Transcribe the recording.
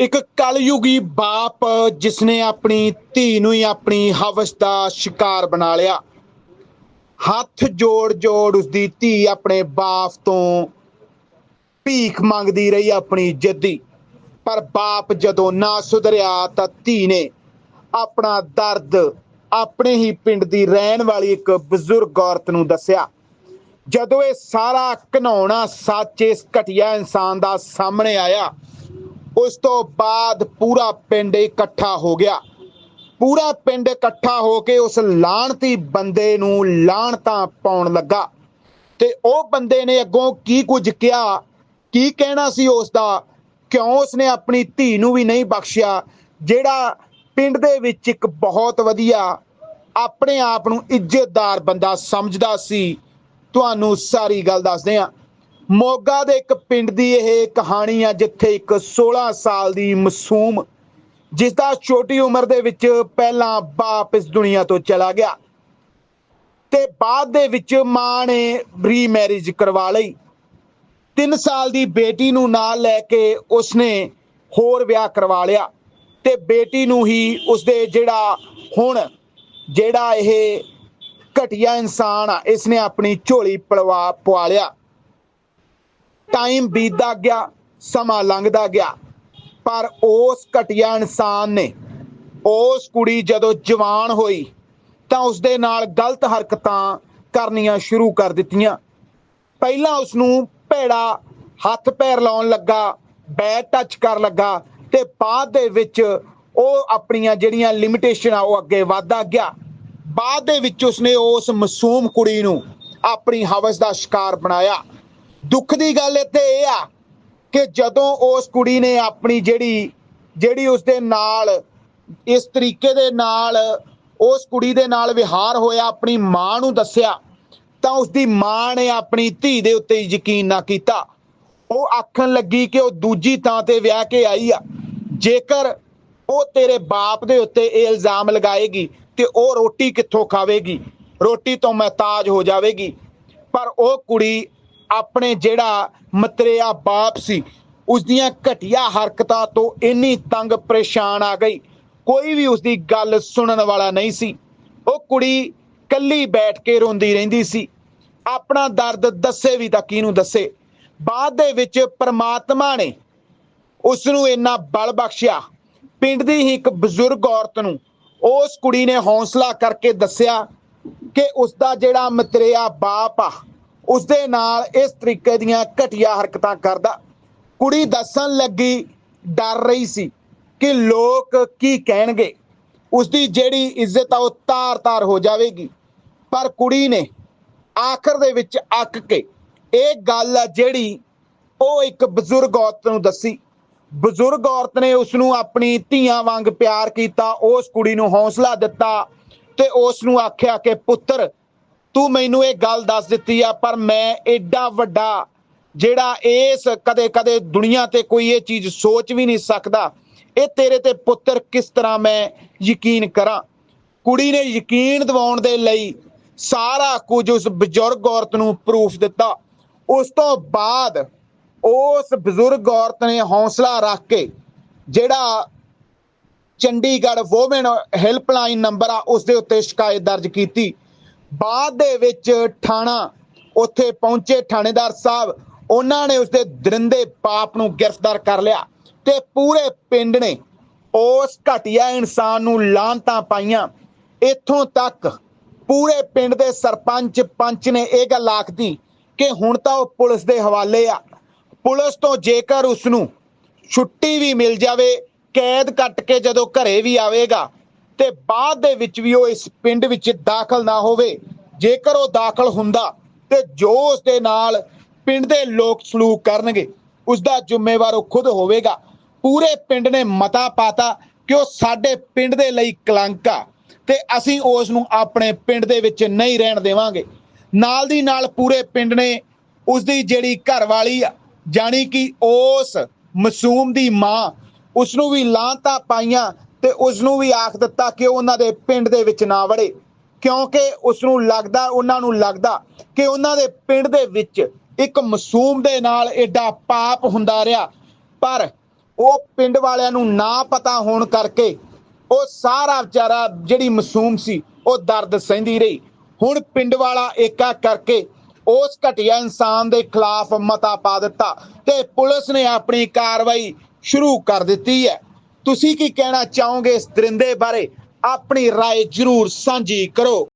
ਇੱਕ ਕਲਯੁਗੀ ਬਾਪ ਜਿਸਨੇ ਆਪਣੀ ਧੀ ਨੂੰ ਹੀ ਆਪਣੀ ਹਵਸ ਦਾ ਸ਼ਿਕਾਰ ਬਣਾ ਲਿਆ। ਹੱਥ ਜੋੜ ਜੋੜ ਉਸਦੀ ਧੀ ਆਪਣੇ ਬਾਪ ਤੋਂ ਭੀਖ ਮੰਗਦੀ ਰਹੀ ਆਪਣੀ ਜਿੱਦੀ। ਪਰ ਬਾਪ ਜਦੋਂ ਨਾ ਸੁਧਰਿਆ ਤਾਂ ਧੀ ਨੇ ਆਪਣਾ ਦਰਦ ਆਪਣੇ ਹੀ ਪਿੰਡ ਦੀ ਰਹਿਣ ਵਾਲੀ ਇੱਕ ਬਜ਼ੁਰਗ ਔਰਤ ਨੂੰ ਦੱਸਿਆ। ਜਦੋਂ ਇਹ ਸਾਰਾ ਘਨਾਉਣਾ ਸੱਚ ਇਸ ਘਟੀਆ ਇਨਸਾਨ ਦਾ ਸਾਹਮਣੇ ਆਇਆ ਉਸ ਤੋਂ ਬਾਅਦ ਪੂਰਾ ਪਿੰਡ ਇਕੱਠਾ ਹੋ ਗਿਆ। ਪੂਰਾ ਪਿੰਡ ਇਕੱਠਾ ਹੋ ਕੇ ਉਸ ਲਾਣਤੀ ਬੰਦੇ ਨੂੰ ਲਾਣਤਾਂ ਪਾਉਣ ਲੱਗਾ। ਤੇ ਉਹ ਬੰਦੇ ਨੇ ਅੱਗੋਂ ਕੀ ਕੁਝ ਕਿਹਾ, ਕੀ ਕਹਿਣਾ ਸੀ ਉਸ ਦਾ, ਕਿਉਂ ਉਸਨੇ ਆਪਣੀ ਧੀ ਨੂੰ ਵੀ ਨਹੀਂ ਬਖਸ਼ਿਆ, ਜਿਹੜਾ ਪਿੰਡ ਦੇ ਵਿੱਚ ਇੱਕ ਬਹੁਤ ਵਧੀਆ, ਆਪਣੇ ਆਪ ਨੂੰ ਇੱਜ਼ਤਦਾਰ ਬੰਦਾ ਸਮਝਦਾ ਸੀ। ਤੁਹਾਨੂੰ ਸਾਰੀ ਗੱਲ ਦੱਸਦੇ ਹਾਂ। ਮੋਗਾ ਦੇ ਇੱਕ ਪਿੰਡ ਦੀ ਇਹ ਕਹਾਣੀ ਆ, ਜਿੱਥੇ ਇੱਕ 16 ਸਾਲ ਦੀ ਮਾਸੂਮ ਜਿਸ ਦਾ ਛੋਟੀ ਉਮਰ ਦੇ ਵਿੱਚ ਪਹਿਲਾਂ ਬਾਪ ਇਸ ਦੁਨੀਆ ਤੋਂ ਚਲਾ ਗਿਆ ਤੇ ਬਾਅਦ ਦੇ ਵਿੱਚ ਮਾਂ ਨੇ ਰੀ ਮੈਰਿਜ ਕਰਵਾ ਲਈ। 3 ਸਾਲ ਦੀ ਬੇਟੀ ਨੂੰ ਨਾਲ ਲੈ ਕੇ ਉਸਨੇ ਹੋਰ ਵਿਆਹ ਕਰਵਾ ਲਿਆ ਤੇ ਬੇਟੀ ਨੂੰ ਹੀ ਉਸਦੇ ਜਿਹੜਾ ਹੁਣ, ਜਿਹੜਾ ਇਹ ਘਟੀਆ ਇਨਸਾਨ ਆ, ਇਸਨੇ ਆਪਣੀ ਝੋਲੀ ਪਲਵਾ, ਪਵਾ ਲਿਆ। ਟਾਈਮ ਬੀਤਦਾ ਗਿਆ, ਸਮਾਂ ਲੰਘਦਾ ਗਿਆ। ਪਰ ਉਸ ਘਟੀਆ ਇਨਸਾਨ ਨੇ, ਉਸ ਕੁੜੀ ਜਦੋਂ ਜਵਾਨ ਹੋਈ, ਤਾਂ ਉਸ ਦੇ ਨਾਲ ਗਲਤ ਹਰਕਤਾਂ ਕਰਨੀਆਂ ਸ਼ੁਰੂ ਕਰ ਦਿੱਤੀਆਂ। ਪਹਿਲਾਂ ਉਸ ਨੂੰ ਭੇੜਾ ਹੱਥ ਪੈਰ ਲਾਉਣ ਲੱਗਾ, ਬੈਟ ਟੱਚ ਕਰ ਲੱਗਾ ਤੇ ਬਾਅਦ ਦੇ ਵਿੱਚ ਉਹ ਆਪਣੀਆਂ ਜਿਹੜੀਆਂ ਲਿਮਿਟੇਸ਼ਨ ਆ, ਉਹ ਅੱਗੇ ਵਧਦਾ ਗਿਆ। ਬਾਅਦ ਦੇ ਵਿੱਚ ਉਸਨੇ ਉਸ ਮਾਸੂਮ ਕੁੜੀ ਨੂੰ ਆਪਣੀ ਹਵਸ ਦਾ ਸ਼ਿਕਾਰ ਬਣਾਇਆ। ਦੁੱਖ ਦੀ ਗੱਲ ਇੱਥੇ ਇਹ ਆ ਕਿ ਜਦੋਂ ਉਸ ਕੁੜੀ ਨੇ ਆਪਣੀ ਜਿਹੜੀ ਜਿਹੜੀ ਉਸਦੇ ਨਾਲ, ਇਸ ਤਰੀਕੇ ਦੇ ਨਾਲ, ਉਸ ਕੁੜੀ ਦੇ ਨਾਲ ਵਿਹਾਰ ਹੋਇਆ, ਆਪਣੀ ਮਾਂ ਨੂੰ ਦੱਸਿਆ, ਤਾਂ ਉਸਦੀ ਮਾਂ ਨੇ ਆਪਣੀ ਧੀ ਦੇ ਉੱਤੇ ਯਕੀਨ ਨਾ ਕੀਤਾ। ਉਹ ਆਖਣ ਲੱਗੀ ਕਿ ਉਹ ਦੂਜੀ ਥਾਂ ਤੇ ਵਿਆਹ ਕੇ ਆਈ ਆ। ਜੇਕਰ ਉਹ ਤੇਰੇ ਬਾਪ ਦੇ ਉੱਤੇ ਇਹ ਇਲਜ਼ਾਮ ਲਗਾਏਗੀ ਤੇ ਉਹ ਰੋਟੀ ਕਿੱਥੋਂ ਖਾਵੇਗੀ? ਰੋਟੀ ਤੋਂ ਮਹਤਾਜ ਹੋ ਜਾਵੇਗੀ। ਪਰ ਉਹ ਕੁੜੀ ਆਪਣੇ ਜਿਹੜਾ ਮਤਰੇਆ ਬਾਪ ਸੀ ਉਸ ਦੀਆਂ ਘਟੀਆ ਹਰਕਤਾਂ ਤੋਂ ਇੰਨੀ ਤੰਗ ਪਰੇਸ਼ਾਨ ਆ ਗਈ। ਕੋਈ ਵੀ ਉਸ ਦੀ ਗੱਲ ਸੁਣਨ ਵਾਲਾ ਨਹੀਂ ਸੀ। ਉਹ ਕੁੜੀ ਕੱਲੀ ਬੈਠ ਕੇ ਰੋਂਦੀ ਰਹਿੰਦੀ ਸੀ। ਆਪਣਾ ਦਰਦ ਦੱਸੇ ਵੀ ਤਾਂ ਕਿਹਨੂੰ ਦੱਸੇ? ਬਾਅਦ ਦੇ ਵਿੱਚ ਪ੍ਰਮਾਤਮਾ ਨੇ ਉਸ ਨੂੰ ਇੰਨਾ ਬਲ ਬਖਸ਼ਿਆ। ਪਿੰਡ ਦੀ ਹੀ ਇੱਕ ਬਜ਼ੁਰਗ ਔਰਤ ਨੂੰ ਉਸ ਕੁੜੀ ਨੇ ਹੌਸਲਾ ਕਰਕੇ ਦੱਸਿਆ ਕਿ ਉਸ ਦਾ ਜਿਹੜਾ ਮਤਰੇਆ ਬਾਪ ਆ ਉਸ ਦੇ ਨਾਲ ਇਸ ਤਰੀਕੇ ਦੀਆਂ ਘਟੀਆ ਹਰਕਤਾਂ ਕਰਦਾ। ਕੁੜੀ ਦੱਸਣ ਲੱਗੀ, ਡਰ ਰਹੀ ਸੀ ਕਿ ਲੋਕ ਕੀ ਕਹਿਣਗੇ। ਉਸ ਦੀ ਜਿਹੜੀ ਇੱਜ਼ਤ ਆ, ਉਹ ਤਾਰ-ਤਾਰ ਹੋ ਜਾਵੇਗੀ। ਪਰ ਕੁੜੀ ਨੇ ਆਖਰ ਦੇ ਵਿੱਚ ਅੱਕ ਕੇ ਇਹ ਗੱਲ ਆ ਜਿਹੜੀ ਉਹ ਇੱਕ ਬਜ਼ੁਰਗ ਔਰਤ ਨੂੰ ਦੱਸੀ। ਬਜ਼ੁਰਗ ਔਰਤ ਨੇ ਉਸ ਨੂੰ ਆਪਣੀ ਧੀਆਂ ਵਾਂਗ ਪਿਆਰ ਕੀਤਾ, ਉਸ ਕੁੜੀ ਨੂੰ ਹੌਸਲਾ ਦਿੱਤਾ ਤੇ ਉਸ ਨੂੰ ਆਖਿਆ ਕਿ ਪੁੱਤਰ ਤੂੰ ਮੈਨੂੰ ਇਹ ਗੱਲ ਦੱਸ ਦਿੱਤੀ ਆ, ਪਰ ਮੈਂ ਐਡਾ ਵੱਡਾ ਜਿਹੜਾ ਇਸ ਕਦੇ ਕਦੇ ਦੁਨੀਆ ਤੇ ਕੋਈ ਇਹ ਚੀਜ਼ ਸੋਚ ਵੀ ਨਹੀਂ ਸਕਦਾ, ਇਹ ਤੇਰੇ ਤੇ ਪੁੱਤਰ ਕਿਸ ਤਰ੍ਹਾਂ ਮੈਂ ਯਕੀਨ ਕਰਾਂ? ਕੁੜੀ ਨੇ ਯਕੀਨ ਦਿਵਾਉਣ ਦੇ ਲਈ ਸਾਰਾ ਕੁਝ ਉਸ ਬਜ਼ੁਰਗ ਔਰਤ ਨੂੰ ਪ੍ਰੂਫ ਦਿੱਤਾ। ਉਸ ਤੋਂ ਬਾਅਦ ਉਸ ਬਜ਼ੁਰਗ ਔਰਤ ਨੇ ਹੌਸਲਾ ਰੱਖ ਕੇ ਜਿਹੜਾ ਚੰਡੀਗੜ੍ਹ ਵੋਮਨ ਹੈਲਪਲਾਈਨ ਨੰਬਰ ਆ, ਉਸ ਦੇ ਉੱਤੇ ਸ਼ਿਕਾਇਤ ਦਰਜ ਕੀਤੀ। ਬਾਅਦ ਦੇ ਵਿੱਚ ਥਾਣਾ ਉੱਥੇ ਪਹੁੰਚੇ ਥਾਣੇਦਾਰ ਸਾਹਿਬ, ਉਹਨਾਂ ਨੇ ਉਸਦੇ ਦਰਿੰਦੇ ਪਾਪ ਨੂੰ ਗ੍ਰਿਫਤਾਰ ਕਰ ਲਿਆ ਤੇ ਪੂਰੇ ਪਿੰਡ ਨੇ ਉਸ ਘਟੀਆ ਇਨਸਾਨ ਨੂੰ ਲਾਂਤਾਂ ਪਾਈਆਂ। ਇੱਥੋਂ ਤੱਕ ਪੂਰੇ ਪਿੰਡ ਦੇ ਸਰਪੰਚ ਪੰਚ ਨੇ ਇਹ ਗੱਲ ਆਖਦੀ ਕਿ ਹੁਣ ਤਾਂ ਉਹ ਪੁਲਿਸ ਦੇ ਹਵਾਲੇ ਆ। ਪੁਲਿਸ ਤੋਂ ਜੇਕਰ ਉਸ ਨੂੰ ਛੁੱਟੀ ਵੀ ਮਿਲ ਜਾਵੇ, ਕੈਦ ਕੱਟ ਕੇ ਜਦੋਂ ਘਰੇ ਵੀ ਆਵੇਗਾ ਤੇ ਬਾਅਦ ਦੇ ਵਿੱਚ ਵੀ ਉਹ ਇਸ ਪਿੰਡ ਵਿੱਚ ਦਾਖਲ ਨਾ ਹੋਵੇ। ਜੇਕਰ ਉਹ ਦਾਖਲ ਹੁੰਦਾ, ਤੇ ਜੋ ਉਸ ਦੇ ਨਾਲ ਪਿੰਡ ਦੇ ਲੋਕ ਸਲੂਕ ਕਰਨਗੇ, ਉਸ ਦਾ ਜ਼ਿੰਮੇਵਾਰ ਉਹ ਖੁਦ ਹੋਵੇਗਾ। ਪੂਰੇ ਪਿੰਡ ਨੇ ਮਤਾ ਪਾਤਾ ਕਿ ਉਹ ਸਾਡੇ ਪਿੰਡ ਦੇ ਲਈ ਕਲੰਕ ਆ ਤੇ ਅਸੀਂ ਉਸ ਨੂੰ ਆਪਣੇ ਪਿੰਡ ਦੇ ਵਿੱਚ ਨਹੀਂ ਰਹਿਣ ਦੇਵਾਂਗੇ। ਨਾਲ ਦੀ ਨਾਲ ਪੂਰੇ ਪਿੰਡ ਨੇ ਉਸ ਦੀ ਜਿਹੜੀ ਘਰਵਾਲੀ ਆ, ਜਾਣੀ ਕਿ ਉਸ ਮਾਸੂਮ ਦੀ ਮਾਂ, ਉਸ ਨੂੰ ਵੀ ਲਾਂਤਾ ਪਾਈਆਂ ਤੇ ਉਸ ਨੂੰ ਵੀ ਆਖ ਦਿੱਤਾ ਕਿ ਉਹਨਾਂ ਦੇ ਪਿੰਡ ਦੇ ਵਿੱਚ ਨਾ ਵੜੇ। ਕਿਉਂਕਿ ਉਸ ਨੂੰ ਲੱਗਦਾ, ਉਹਨਾਂ ਨੂੰ ਲੱਗਦਾ ਕਿ ਉਹਨਾਂ ਦੇ ਪਿੰਡ ਦੇ ਵਿੱਚ ਇੱਕ ਮਾਸੂਮ ਦੇ ਨਾਲ ਐਡਾ ਪਾਪ ਹੁੰਦਾ ਰਿਹਾ। ਪਰ ਉਹ ਪਿੰਡ ਵਾਲਿਆਂ ਨੂੰ ਨਾ ਪਤਾ ਹੋਣ ਕਰਕੇ ਉਹ ਸਾਰਾ ਵਿਚਾਰਾ ਜਿਹੜੀ ਮਾਸੂਮ ਸੀ, ਉਹ ਦਰਦ ਸਹਿੰਦੀ ਰਹੀ। ਹੁਣ ਪਿੰਡ ਵਾਲਾ ਏਕਾ ਕਰਕੇ ਉਸ ਘਟੀਆ ਇਨਸਾਨ ਦੇ ਖਿਲਾਫ ਮਤਾ ਪਾ ਦਿੱਤਾ ਤੇ ਪੁਲਿਸ ਨੇ ਆਪਣੀ ਕਾਰਵਾਈ ਸ਼ੁਰੂ ਕਰ ਦਿੱਤੀ ਹੈ। ਤੁਸੀਂ ਕੀ ਕਹਿਣਾ ਚਾਹੋਗੇ ਇਸ ਦਰਿੰਦੇ ਬਾਰੇ ਆਪਣੀ رائے ਜਰੂਰ ਸਾਂਝੀ ਕਰੋ